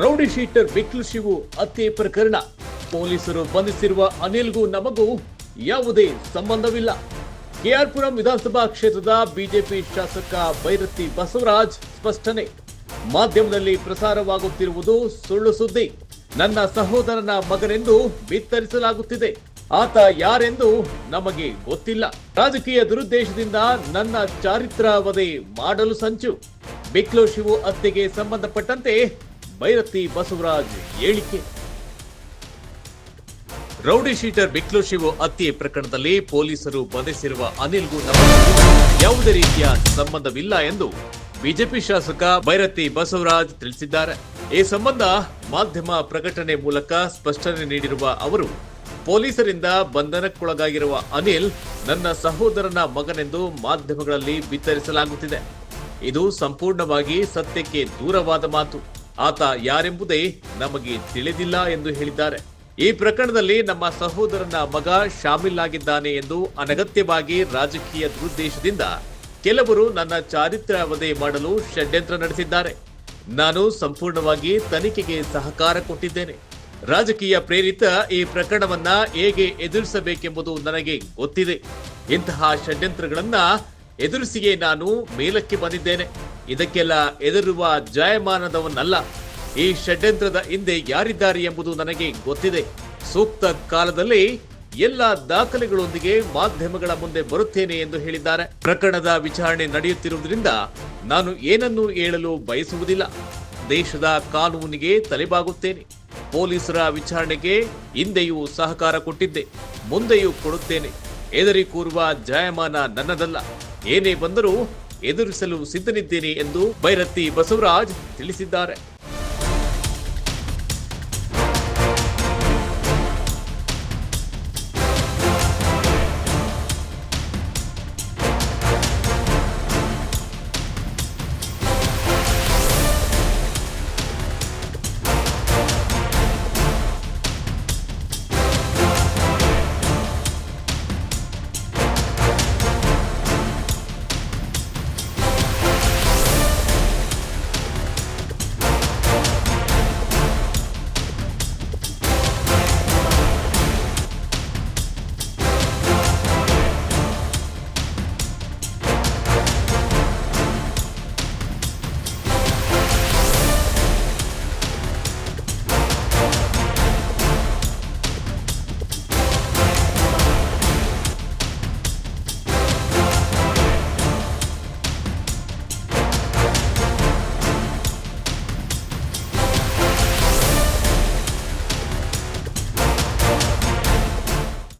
Rowdy sheeter ಬಿಕ್ಲು Shivu ಹತ್ಯೆ ಪ್ರಕರಣ. ಪೊಲೀಸರು ಬಂಧಿಸಿರುವ ಅನಿಲ್ಗೂ ನಮಗೂ ಯಾವುದೇ ಸಂಬಂಧವಿಲ್ಲ. ಕೆಆರ್ಪುರಂ ವಿಧಾನಸಭಾ ಕ್ಷೇತ್ರದ ಬಿಜೆಪಿ ಶಾಸಕ ಬೈರತಿ ಬಸವರಾಜ್ ಸ್ಪಷ್ಟನೆ. ಮಾಧ್ಯಮದಲ್ಲಿ ಪ್ರಸಾರವಾಗುತ್ತಿರುವುದು ಸುಳ್ಳು ಸುದ್ದಿ. ನನ್ನ ಸಹೋದರನ ಮಗನೆಂದು ಬಿತ್ತರಿಸಲಾಗುತ್ತಿದೆ. ಆತ ಯಾರೆಂದು ನಮಗೆ ಗೊತ್ತಿಲ್ಲ. ರಾಜಕೀಯ ದುರುದ್ದೇಶದಿಂದ ನನ್ನ ಚಾರಿತ್ರಾವಧಿ ಮಾಡಲು ಸಂಚು. ಬಿಕ್ಲೋ ಶಿವು ಹತ್ಯೆಗೆ ಸಂಬಂಧಪಟ್ಟಂತೆ ಬೈರತಿ ಬಸವರಾಜ್ ಹೇಳಿಕೆ. ರೌಡಿ ಶೀಟರ್ ಬಿಕ್ಲು ಶಿವು ಹತ್ಯೆ ಪ್ರಕರಣದಲ್ಲಿ ಪೊಲೀಸರು ಬಂಧಿಸಿರುವ ಅನಿಲ್ಗೂ ಯಾವುದೇ ರೀತಿಯ ಸಂಬಂಧವಿಲ್ಲ ಎಂದು ಬಿಜೆಪಿ ಶಾಸಕ ಬೈರತಿ ಬಸವರಾಜ್ ತಿಳಿಸಿದ್ದಾರೆ. ಈ ಸಂಬಂಧ ಮಾಧ್ಯಮ ಪ್ರಕಟಣೆ ಮೂಲಕ ಸ್ಪಷ್ಟನೆ ನೀಡಿರುವ ಅವರು, ಪೊಲೀಸರಿಂದ ಬಂಧನಕ್ಕೊಳಗಾಗಿರುವ ಅನಿಲ್ ನನ್ನ ಸಹೋದರನ ಮಗನೆಂದು ಮಾಧ್ಯಮಗಳಲ್ಲಿ ಬಿತ್ತರಿಸಲಾಗುತ್ತಿದೆ. ಇದು ಸಂಪೂರ್ಣವಾಗಿ ಸತ್ಯಕ್ಕೆ ದೂರವಾದ ಮಾತು. ಆತ ಯಾರೆಂಬುದೇ ನಮಗೆ ತಿಳಿದಿಲ್ಲ ಎಂದು ಹೇಳಿದ್ದಾರೆ. ಈ ಪ್ರಕರಣದಲ್ಲಿ ನಮ್ಮ ಸಹೋದರನ ಮಗ ಶಾಮೀಲಾಗಿದ್ದಾನೆ ಎಂದು ಅನಗತ್ಯವಾಗಿ ರಾಜಕೀಯ ದುರುದ್ದೇಶದಿಂದ ಕೆಲವರು ನನ್ನ ಚಾರಿತ್ರ್ಯಾವಧಿ ಮಾಡಲು ಷಡ್ಯಂತ್ರ ನಡೆಸಿದ್ದಾರೆ. ನಾನು ಸಂಪೂರ್ಣವಾಗಿ ತನಿಖೆಗೆ ಸಹಕಾರ ಕೊಟ್ಟಿದ್ದೇನೆ. ರಾಜಕೀಯ ಪ್ರೇರಿತ ಈ ಪ್ರಕರಣವನ್ನ ಹೇಗೆ ಎದುರಿಸಬೇಕೆಂಬುದು ನನಗೆ ಗೊತ್ತಿದೆ. ಇಂತಹ ಷಡ್ಯಂತ್ರಗಳನ್ನ ಎದುರಿಸಿಯೇ ನಾನು ಮೇಲಕ್ಕೆ ಬಂದಿದ್ದೇನೆ. ಇದಕ್ಕೆಲ್ಲ ಎದುರುವ ಜಾಯಮಾನದವನ್ನಲ್ಲ ಈ ಷಡ್ಯಂತ್ರದ ಹಿಂದೆ ಯಾರಿದ್ದಾರೆ ಎಂಬುದು ನನಗೆ ಗೊತ್ತಿದೆ. ಸೂಕ್ತ ಕಾಲದಲ್ಲಿ ಎಲ್ಲ ದಾಖಲೆಗಳೊಂದಿಗೆ ಮಾಧ್ಯಮಗಳ ಮುಂದೆ ಬರುತ್ತೇನೆ ಎಂದು ಹೇಳಿದ್ದಾರೆ. ಪ್ರಕರಣದ ವಿಚಾರಣೆ ನಡೆಯುತ್ತಿರುವುದರಿಂದ ನಾನು ಏನನ್ನೂ ಹೇಳಲು ಬಯಸುವುದಿಲ್ಲ. ದೇಶದ ಕಾನೂನಿಗೆ ತಲೆಬಾಗುತ್ತೇನೆ. ಪೊಲೀಸರ ವಿಚಾರಣೆಗೆ ಹಿಂದೆಯೂ ಸಹಕಾರ ಕೊಟ್ಟಿದ್ದೆ, ಮುಂದೆಯೂ ಕೊಡುತ್ತೇನೆ. ಎದರಿ ಕೂರುವ ಜಾಯಮಾನ ನನ್ನದಲ್ಲ. ಏನೇ ಬಂದರೂ ಎದುರಿಸಲು ಸಿದ್ಧನಿದ್ದೇನೆ ಎಂದು ಬೈರತ್ತಿ ಬಸವರಾಜ್ ತಿಳಿಸಿದ್ದಾರೆ.